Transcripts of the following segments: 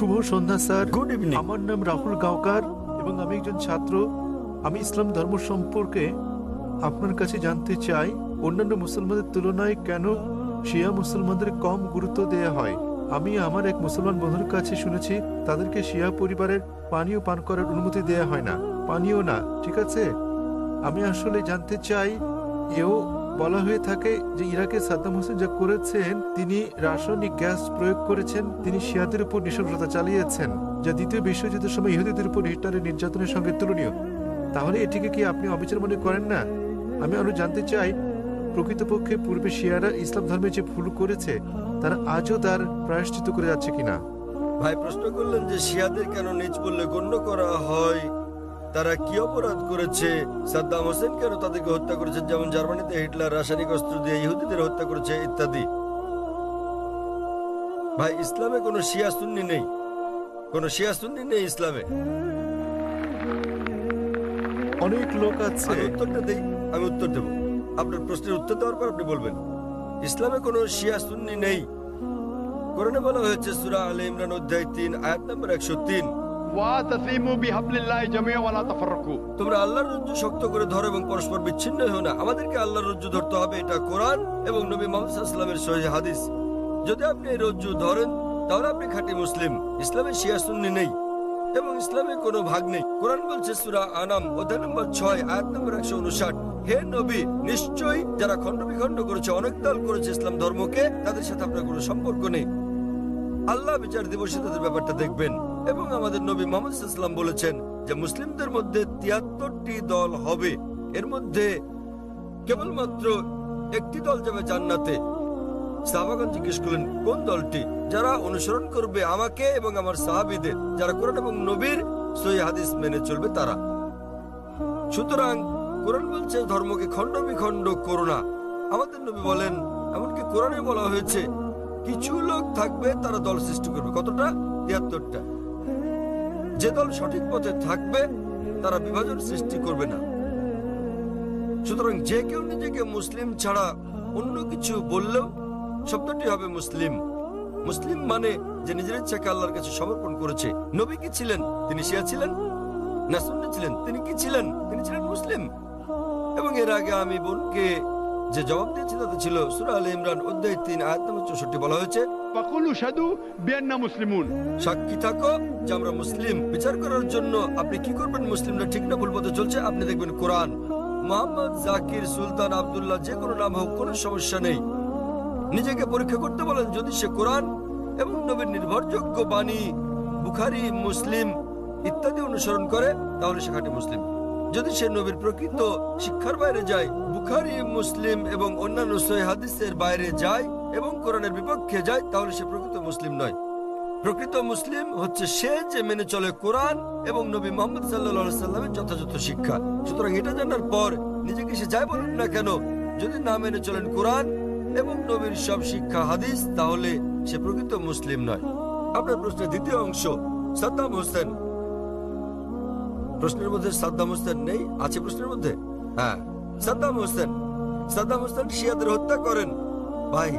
শুভ সন্ধ্যা sir. Good evening আমার নাম রাহুল গাওকার এবং আমি একজন ছাত্র। আমি ইসলাম ধর্ম সম্পর্কে আপনার কাছে জানতে চাই অন্যান্য মুসলমানদের তুলনায় কেন শিয়া মুসলমানদের কম গুরুত্ব দেয়া হয়? আমি আমার এক মুসলমান বন্ধুর কাছে শুনেছি তাদেরকে শিয়া পরিবারের পানীয় পান করার অনুমতি দেয়া হয় না। পানীয় না ঠিক আছে? আমি আসলে জানতে চাই এও বলা হয়ে থাকে যে ইরাকে সাদ্দাম হোসেন যা করেছেন, তিনি রাসায়নিক গ্যাস প্রয়োগ করেছেন, তিনি শিয়াদের উপর নৃশংসতা চালিয়েছেন, যা দ্বিতীয় বিশ্বযুদ্ধের সময় ইহুদিদের উপর হিটলারের নির্যাতনের সঙ্গে তুলনীয়। তাহলে এটিকে কি আপনি অবিচার মনে করেন না? আমি আরও জানতে চাই, প্রকৃতপক্ষে পূর্বে শিয়ারা ইসলাম ধর্মে যে ভুল করেছে, তারা আজও তার প্রায়শ্চিত করে যাচ্ছে কিনা? ভাই, প্রশ্ন করলেন যে শিয়াদের কেন নিজ বললে গণ্য করা হয়? তারা কি অপরাধ করেছে? সাদ্দাম হোসেন কেন তাদেরকে হত্যা করেছে? যেমন জার্মানিতে হিটলার রাসায়নিক অস্ত্র দিয়ে ইহুদিদের হত্যা করেছে ইত্যাদি। ভাই ইসলামে কোনো শিয়া সুন্নি নেই। কোনো শিয়া সুন্নি নেই ইসলামে। অনেক লোক আছে। আমি উত্তরটা দেই আমি উত্তর দেব। আপনার প্রশ্নের উত্তর দেওয়ার পর আপনি বলবেন। ইসলামে কোনো শিয়া সুন্নি নেই। কোরআনে বলা হয়েছে সুরা আলে ইমরান অধ্যায় তিন আয়াত নম্বর একশো তিন। তোমরা আল্লাহর রজ্জু শক্ত করে ধরো এবং পরস্পর বিচ্ছিন্ন হো না। আমাদেরকে আল্লাহর রজ্জু ধরতে হবে, এটা কোরআন এবং নবী মোহাম্মদ ইসলামের সহি হাদিস। যদি আপনি এই রজ্জু ধরেন, তাহলে আপনি খাঁটি মুসলিম। ইসলামে শিয়াসুন্নি নেই এবং ইসলামের কোনো ভাগ নেই। কোরআন বলছে সুরা আনাম, অধ্যায় নম্বর ছয়, আয়াত নম্বর একশো উনষাট। হে নবী, নিশ্চয়ই যারা খণ্ড বিখণ্ড করেছে, অনেক দল করেছে ইসলাম ধর্মকে, তাদের সাথে আপনার কোনো সম্পর্ক নেই। আল্লাহ বিচার দিবসে তাদের ব্যাপারটা দেখবেন। এবং আমাদের নবী মোহাম্মদ ইসলাম বলেছেন যে মুসলিমদের মধ্যে তিয়াত্তরটি দল হবে। এর মধ্যে কেবলমাত্র একটি দল যাবে জান্নাতে। সাহাবাগন জিজ্ঞেস করলেন, কোন দলটি? যারা অনুসরণ করবে আমাকে এবং আমার সাহাবিদের, যারা কোরআন এবং নবীর হাদিস মেনে চলবে তারা। সুতরাং কোরআন বলছে, ধর্মকে খণ্ড বিখণ্ড করো না। আমাদের নবী বলেন, এমনকি কোরআনে বলা হয়েছে, কিছু লোক থাকবে তারা দল সৃষ্টি করবে। কতটা? তিয়াত্তরটা। যে দল সঠিক পথে থাকবে, তারা বিভাজন সৃষ্টি করবে না। সুতরাং যে কেউ নিজেকে মুসলিম ছাড়া অন্য কিছু বললেও শব্দটি হবে মুসলিম। মুসলিম মানে যে নিজের ইচ্ছাকে আল্লাহর কাছে সমর্পণ করেছে। নবী কি ছিলেন? তিনি শিয়া ছিলেন? না ছিলেন? তিনি কি ছিলেন? তিনি ছিলেন মুসলিম। এবং এর আগে আমি বোনকে যে জবাব দিয়েছিল তা ছিল সুরা আল ইমরান অধ্যায় তিন আয়াত নম্বর চৌষট্টি বলা হয়েছে জাকির সুলতান নাম হোক সমস্যা নেই। নিজেকে পরীক্ষা করতে বলেন যদি সে কোরআন এবং নবীর নির্ভরযোগ্য বাণী বুখারি মুসলিম ইত্যাদি অনুসরণ করে তাহলে সে মুসলিম। যদি সে নবীর প্রকৃত শিক্ষার বাইরে যায়, বুখারি, মুসলিম এবং অন্যান্য সহি হাদিসের বাইরে যায় এবং কোরআনের বিপক্ষে যায়, তাহলে সে প্রকৃত মুসলিম নয়। প্রকৃত মুসলিম হচ্ছে সে যে মেনে চলে কোরআন এবং নবী মোহাম্মদ সাল্লা সাল্লামের যথাযথ শিক্ষা। সুতরাং এটা জানার পর নিজেকে সে যাই বলুন না কেন, যদি না মেনে চলেন কোরআন এবং নবীর সব শিক্ষা হাদিস, তাহলে সে প্রকৃত মুসলিম নয়। আপনার প্রশ্নের দ্বিতীয় অংশ, সাদ্দাম হোসেন প্রশ্নের মধ্যে সাদ্দাম হোসেন নেই? আছে প্রশ্নের মধ্যে? হ্যাঁ। সাদ্দাম হোসেন। সাদ্দাম হোসেন শিয়াদের হত্যা করেন। ভাই,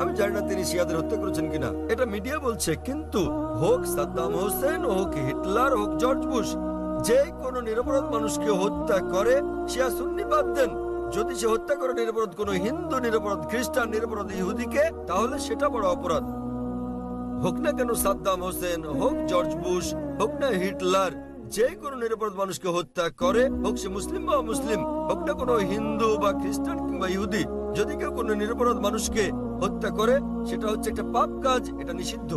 আমি জানি না তিনি শিয়াদের হত্যা করেছেন কিনা। এটা মিডিয়া বলছে, কিন্তু হোক সাদ্দাম হোসেন, হোক হিটলার, হোক জর্জ বুশ, যে কোনো নিরপরাধ মানুষকে হত্যা করে, শিয়া সুন্নি বাদ দেন। যদি সে হত্যা করে নিরপরাধ কোনো হিন্দু, নিরপরাধ খ্রিস্টান, নিরপরাধ ইহুদিকে, তাহলে সেটা বড় অপরাধ। হোক না কেন সাদ্দাম হোসেন, হোক জর্জ বুশ, হোক না হিটলার যে কোনো নিরাপরাধ মানুষকে হত্যা করে, হোক সে মুসলিম বা মুসলিম হোক না কোনো হিন্দু বা খ্রিস্টান কিংবা ইহুদি, যদি কেউ কোনো নিরাপরাধ মানুষকে হত্যা করে, সেটা হচ্ছে একটা পাপ কাজ, এটা নিষিদ্ধ।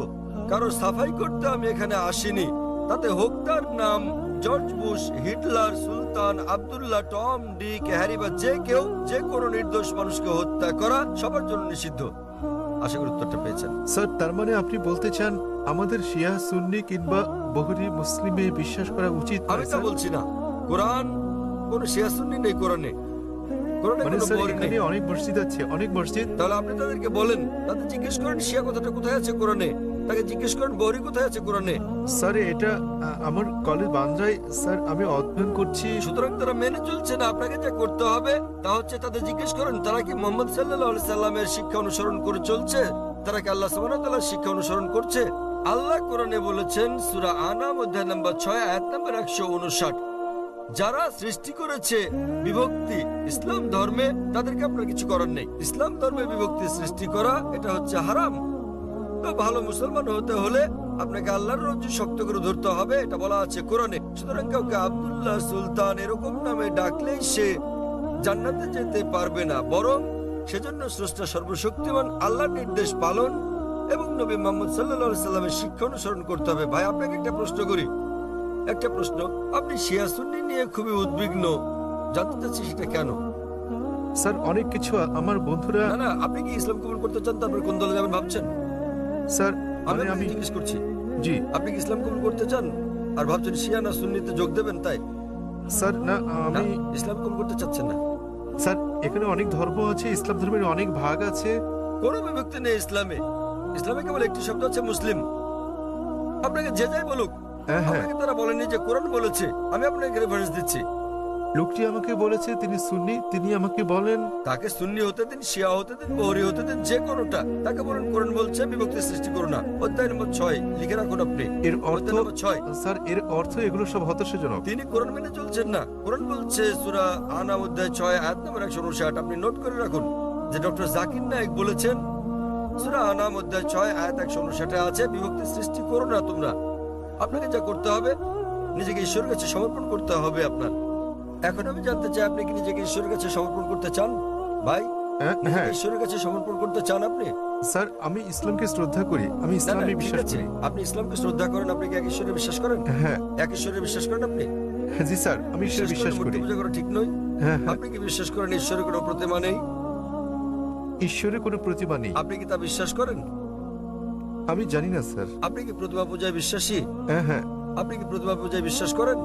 কারও সাফাই করতে আমি এখানে আসিনি। তাতে নাম George Bush, Hitler, Sultan, Abdullah, Tom, Dick, Harry বা যে কেউ যে কোনো নির্দোষ মানুষকে হত্যা করা সবার জন্য নিষিদ্ধ। আশা করি উত্তরটা পেয়েছেন। স্যার, তার মানে আপনি বলতে চান আমাদের শিয়া, সুন্নি কিংবা বহুরি মুসলিমে বিশ্বাস করা উচিত আমি তা বলছি না কোরআন কোন শিয়াসুন্নি নেই কোরআনে। মানে স্যার এখানে অনেক মসজিদ আছে অনেক মসজিদ। তাহলে আপনি তাদেরকে বলেন তাদের জিজ্ঞেস করেন শিয়া কথাটা কোথায় আছে কোরআনে? তাকে জিজ্ঞেস করেন বহরি কোথায় আছে কোরআনে? স্যার এটা আমার কলেজ বান্দ্রায় স্যার আমি অধ্যয়ন করছি। সুতরাং তারা মেনে চলছে না আপনাকে যা করতে হবে তা হচ্ছে তাদের জিজ্ঞেস করেন তারা কি মোহাম্মদ সাল্লাহ সাল্লামের শিক্ষা অনুসরণ করে চলছে? তারা কি আল্লাহ সাল্লাহ শিক্ষা অনুসরণ করছে? আল্লাহ কোরআনে বলেছেন, সূরা আনাম অধ্যায় নম্বর ছয়, আয়াত নম্বর একশো উনষাট। যারা সৃষ্টি করেছে বিভক্তি ইসলাম ধর্মে, তাদেরকে আপনার কিছু করার নেই। ইসলাম ধর্মে বিভক্তি সৃষ্টি করা, এটা হচ্ছে হারাম। তো ভালো মুসলমান হতে হলে আপনাকে আল্লাহর রজ্জু শক্ত করে ধরতে হবে, এটা বলা আছে কোরআনে। সুতরাং কাউকে আব্দুল্লাহ সুলতান এরকম নামে ডাকলেই সে জান্নাতে যেতে পারবে না, বরং সেজন্য স্রষ্টা সর্বশক্তিমান, আল্লাহর নির্দেশ পালন এবং নবী মোহাম্মদ সাল্লা সাল্লামের শিক্ষা অনুসরণ করতে হবে। ভাই আপনাকে একটা প্রশ্ন করি। একটা প্রশ্ন আপনি শিয়া সুন্নি নিয়ে খুবই উদ্বিগ্ন। জানতে চাচ্ছি সেটা কেন? স্যার অনেক কিছু আমার বন্ধুরা না না আপনি কি ইসলাম কবুল করতে চান? তারপরে কোন দলে যাবেন ভাবছেন? স্যার আমি মানে আমি জিজ্ঞেস করছি। জি। আপনি কি ইসলাম কবুল করতে চান? আর ভাবছেন শিয়া না সুন্নিতে যোগ দেবেন তাই? স্যার না না আমি ইসলাম কবুল করতে চাচ্ছেন না। স্যার এখানে অনেক ধর্ম আছে ইসলাম ধর্মের অনেক ভাগ আছে। কোনো বিভক্তি নেই ইসলামে। ইসলামে কেবল একটি শব্দ আছে মুসলিম। আপনাকে যে যাই বলুক হ্যাঁ হ্যাঁ। আপনাকে তারা বলেনি যে কোরআন বলেছে। আমি আপনাকে রেফারেন্স দিচ্ছি। লোকটি আমাকে বলেছে তিনি সুন্নি তিনি আমাকে বলেন। তাকে সুন্নি হতে দিন শিয়া হতে দিন বহরি হতে দিন যে কোনোটা। তাকে বলেন কোরআন বলছে বিভক্তি সৃষ্টি করো না। অধ্যায় নম্বর ছয় লিখে রাখুন আপনি। এর অর্থ অধ্যায় নম্বর ছয়। স্যার এর অর্থ এগুলো সব হতাশাজনক। তিনি কোরআন মেনে চলছেন না। কোরআন বলছে সুরা আনাম অধ্যায় ছয় আয়াত নম্বর একশো উনষাট। আপনি নোট করে রাখুন যে ডক্টর জাকির নায়েক বলেছেন সুরা আনাম অধ্যায় ছয় আয়াত একশো উনষাটে আছে বিভক্তি সৃষ্টি করো না তোমরা। আপনাকে যা করতে হবে নিজেকে ঈশ্বরের কাছে সমর্পণ করতে হবে আপনার। এখন আমি জানতে চাই আপনি কি নিজেকে ঈশ্বরের কাছে সমর্পণ করতে চান? ভাই হ্যাঁ, হ্যাঁ। ঈশ্বরের কাছে সমর্পণ করতে চান আপনি? স্যার আমি ইসলামকে শ্রদ্ধা করি আমি ইসলামে বিশ্বাস করি। আপনি ইসলামকে শ্রদ্ধা করেন আপনি কি এক ঈশ্বরে বিশ্বাস করেন? হ্যাঁ। এক ঈশ্বরে বিশ্বাস করেন আপনি? হ্যাঁ, জি স্যার আমি ঈশ্বরে বিশ্বাস করি। পূজা করা ঠিক নয়। হ্যাঁ। আপনি কি বিশ্বাস করেন ঈশ্বরের কোনো প্রতিমা নেই? ঈশ্বরের কোনো প্রতিমা নেই। আপনি কি তা বিশ্বাস করেন? আমি জানি না স্যার। আপনি কি প্রতিমা পূজায় বিশ্বাসী? হ্যাঁ হ্যাঁ। আপনি কি প্রতিমা পূজায় বিশ্বাস করেন?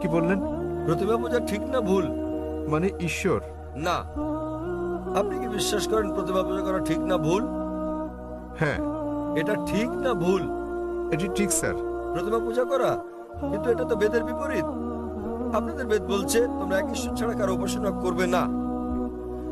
কি বললেন? প্রতিমা পূজা ঠিক না ভুল? মানে ঈশ্বর? না। আপনি কি বিশ্বাস করেন প্রতিমা পূজা করা ঠিক না ভুল? হ্যাঁ। এটা ঠিক না ভুল? এটি ঠিক স্যার। প্রতিমা পূজা করা? কিন্তু এটা তো বেদের বিপরীত। আপনাদের বেদ বলছে তোমরা এক ঈশ্বর ছাড়া কারও উপাসনা করবে না।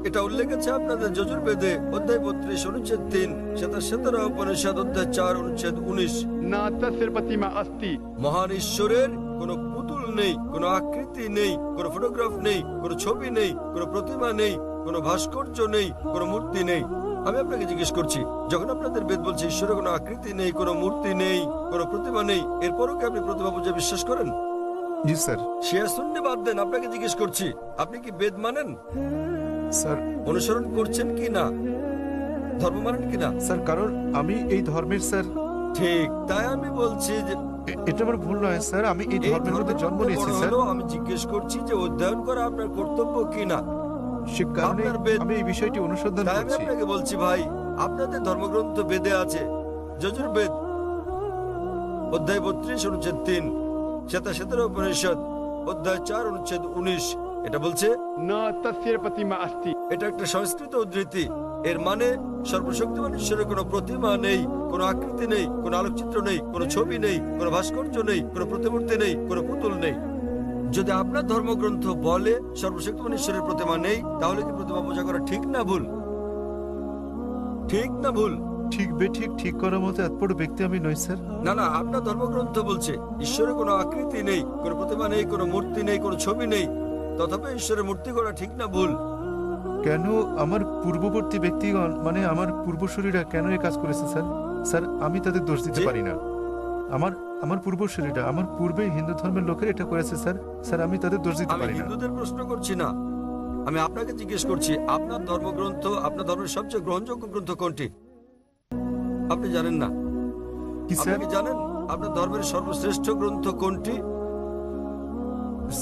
এটা উল্লেখ আছে আপনাদের যজুর্বেদে অধ্যায় বত্রিশ অনুচ্ছেদ তিন সেতা সেতারা উপনিষদ অধ্যায় চার অনুচ্ছেদ উনিশ। না তস্যের প্রতিমা আস্তি। মহান ঈশ্বরের কোনো পুতুল নেই কোন আকৃতি নেই কোনো ফটোগ্রাফ নেই কোন ছবি নেই কোন প্রতিমা নেই কোন ভাস্কর্য নেই কোন মূর্তি নেই। আমি আপনাকে জিজ্ঞেস করছি যখন আপনাদের বেদ বলছে ঈশ্বরের কোনো আকৃতি নেই কোনো মূর্তি নেই কোনো প্রতিমা নেই এরপরও কি আপনি প্রতিমা পূজা বিশ্বাস করেন? জি স্যার। শিয়া শুনতে বাদ দেন আপনাকে জিজ্ঞেস করছি আপনি কি বেদ মানেন? স্যার। অনুসরণ করছেন কি না? ধর্ম মানেন কি না? স্যার কারণ আমি এই ধর্মের স্যার। ঠিক তাই আমি বলছি যে এ- এটা আমার ভুল নয় স্যার। আমি এই এই ধর্মের মধ্যে ধর্মের জন্ম মধ্যে নিয়েছি বড় স্যার। হলেও আমি জিজ্ঞেস করছি যে অধ্যয়ন করা আপনার কর্তব্য কি না? সে কারণে আপনার বেদ- আমি এই বিষয়টি অনুসন্ধান তাই আমি করছি। আপনাকে বলছি ভাই আপনাদের ধর্মগ্রন্থ বেদে আছে। যজুর বেদ অধ্যায় বত্রিশ অনুচ্ছেদ তিন উপনিষদ অধ্যায় চার অনুচ্ছেদ উনিশ। এটা বলছে? না তাসির প্রতিমা আস্তি। এটা একটা সংস্কৃত উদ্ধৃতি। এর মানে সর্বশক্তিমান ঈশ্বরের কোনো প্রতিমা নেই কোন আকৃতি নেই কোন আলোকচিত্র নেই কোন ছবি নেই কোনো ভাস্কর্য নেই কোনো প্রতিমূর্তি নেই কোনো পুতুল নেই। যদি আপনার ধর্মগ্রন্থ বলে সর্বশক্তিমান ঈশ্বরের প্রতিমা নেই তাহলে কি প্রতিমা বোঝা করা ঠিক না ভুল? ঠিক না ভুল? ঠিক বেঠিক ঠিক করার মতো এত বড় ব্যক্তি আমি নই স্যার। না না আপনার ধর্মগ্রন্থ বলছে ঈশ্বরের কোনো আকৃতি নেই কোনো প্রতিমা নেই কোনো মূর্তি নেই কোনো ছবি নেই তথাপি ঈশ্বরের মূর্তি করা ঠিক না ভুল? কেন? আমার পূর্ববর্তী ব্যক্তিগণ মানে আমার পূর্বসূরীরা কেন এই কাজ করেছে স্যার? স্যার আমি তাদের দোষ দিতে পারি না। আমার আমার পূর্বসূরীরা আমার পূর্বে হিন্দু ধর্মের লোকের এটা করেছে স্যার। স্যার আমি তাদের দোষ দিতে পারি না। হিন্দুদের প্রশ্ন করছি না। আমি আপনাকে জিজ্ঞেস করছি আপনার ধর্মগ্রন্থ আপনার ধর্মের সবচেয়ে গ্রহণযোগ্য গ্রন্থ কোনটি? আপনি জানেন না। কি স্যার? কি জানেন আপনার ধর্মের সর্বশ্রেষ্ঠ গ্রন্থ কোনটি?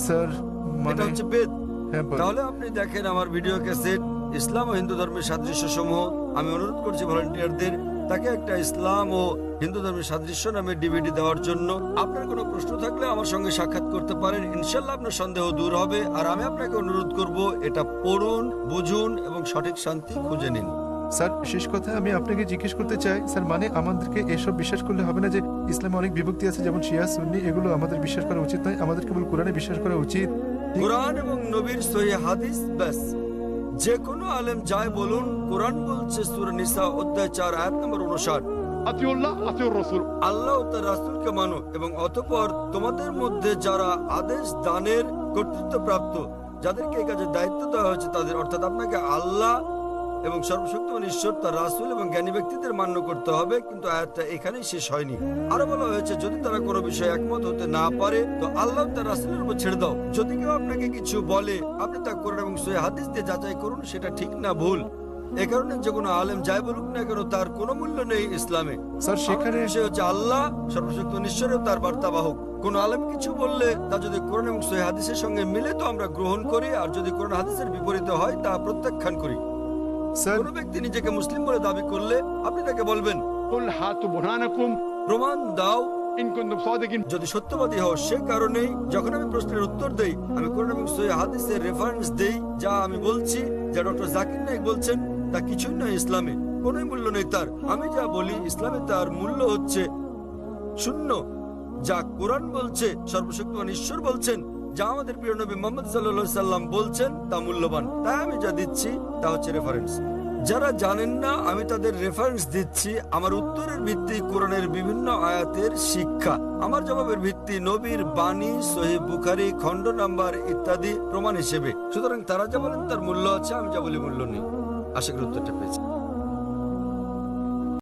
স্যার এটা মানে হচ্ছে বেদ। হ্যাঁ তাহলে আপনি দেখেন আমার ভিডিও ক্যাসেট ইসলাম ও হিন্দু ধর্মের সাদৃশ্য সমূহ আমি অনুরোধ করছি ভলান্টিয়ারদের তাকে একটা ইসলাম ও হিন্দু ধর্মের সাদৃশ্য নামে ডিভিডি দেওয়ার জন্য। আপনার কোনো প্রশ্ন থাকলে আমার সঙ্গে সাক্ষাৎ করতে পারেন। ইনশাল্লাহ আপনার সন্দেহ দূর হবে। আর আমি আপনাকে অনুরোধ করব এটা পড়ুন বুঝুন এবং সঠিক শান্তি খুঁজে নিন। স্যার শেষ কথা আমি আপনাকে জিজ্ঞেস করতে চাই স্যার মানে আমাদেরকে এসব বিশ্বাস করলে হবে না যে ইসলামে অনেক বিভক্তি আছে যেমন শিয়া সুন্নি এগুলো আমাদের বিশ্বাস করা উচিত নয়। আমাদের কেবল কোরআনে বিশ্বাস করা উচিত? কোরআন এবং নবীর সহি হাদিস ব্যাস। যে কোনো আলেম যায় বলুন কোরআন বলছে সুরনিসা অধ্যায় চার আয়াত নম্বর উনষাট আল্লাহ তার রাসুলকে মানো এবং অতপর তোমাদের মধ্যে যারা আদেশ দানের কর্তৃত্ব প্রাপ্ত যাদেরকে এই কাজে দায়িত্ব দেওয়া হয়েছে তাদের অর্থাৎ আপনাকে আল্লাহ এবং সর্বশক্তিমান ঈশ্বর তার রাসূল এবং জ্ঞানী ব্যক্তিদের মান্য করতে হবে কিন্তু আয়াতটা এখানেই শেষ হয়নি। আরও বলা হয়েছে যদি তারা কোনো বিষয়ে একমত হতে না পারে তো আল্লাহ তার রাসূলের উপর ছেড়ে দাও। যদি কেউ আপনাকে কিছু বলে আপনি তা করেন এবং সহি হাদিস দিয়ে যাচাই করুন সেটা ঠিক না ভুল। এ কারণে যে কোনো আলেম যাই বলুক না কেন তার কোনো মূল্য নেই ইসলামে। স্যার সেখানে সে হচ্ছে আল্লাহ সর্বশক্ত নিশ্চয়ই তার বার্তাবাহক। কোন আলেম কিছু বললে তা যদি কোরআন এবং সহি হাদিসের সঙ্গে মিলে তো আমরা গ্রহণ করি আর যদি কোরআন হাদিসের বিপরীতে হয় তা প্রত্যাখ্যান করি। স্যার কোনো ব্যক্তি নিজেকে মুসলিম বলে দাবি করলে আপনি তাকে বলবেন কুল হাতু বুরহানাকুম। প্রমাণ দাও। ইন কুনতুম সাদিকিন। যদি সত্যবাদী হও সে কারণেই যখন আমি প্রশ্নের উত্তর দেই আমি কোরআন এবং হাদিসের রেফারেন্স দেই যা আমি বলছি যা ডক্টর জাকির নায়েক বলছেন তা কিছুই নয় ইসলামে। কোন মূল্য নেই তার। আমি যা বলি ইসলামে তার মূল্য হচ্ছে শূন্য। যা কোরআন বলছে সর্বশক্তিমান ঈশ্বর বলছেন যা আমাদের প্রিয় নবী মোহাম্মদ সাল্লা সাল্লাম বলছেন, তা মূল্যবান। তাই আমি যা দিচ্ছি, তা হচ্ছে রেফারেন্স যারা জানেন না, আমি তাদের রেফারেন্স দিচ্ছি, আমার উত্তরের ভিত্তি কোরআনের বিভিন্ন আয়াতের শিক্ষা। আমার জবাবের ভিত্তি নবীর বাণী সহি বুখারি, খণ্ড নাম্বার ইত্যাদি প্রমাণ হিসেবে। সুতরাং তারা যা বলেন, তার মূল্য আছে, আমি যা বলি, মূল্য নেই। আশা করি উত্তরটা পেয়েছি।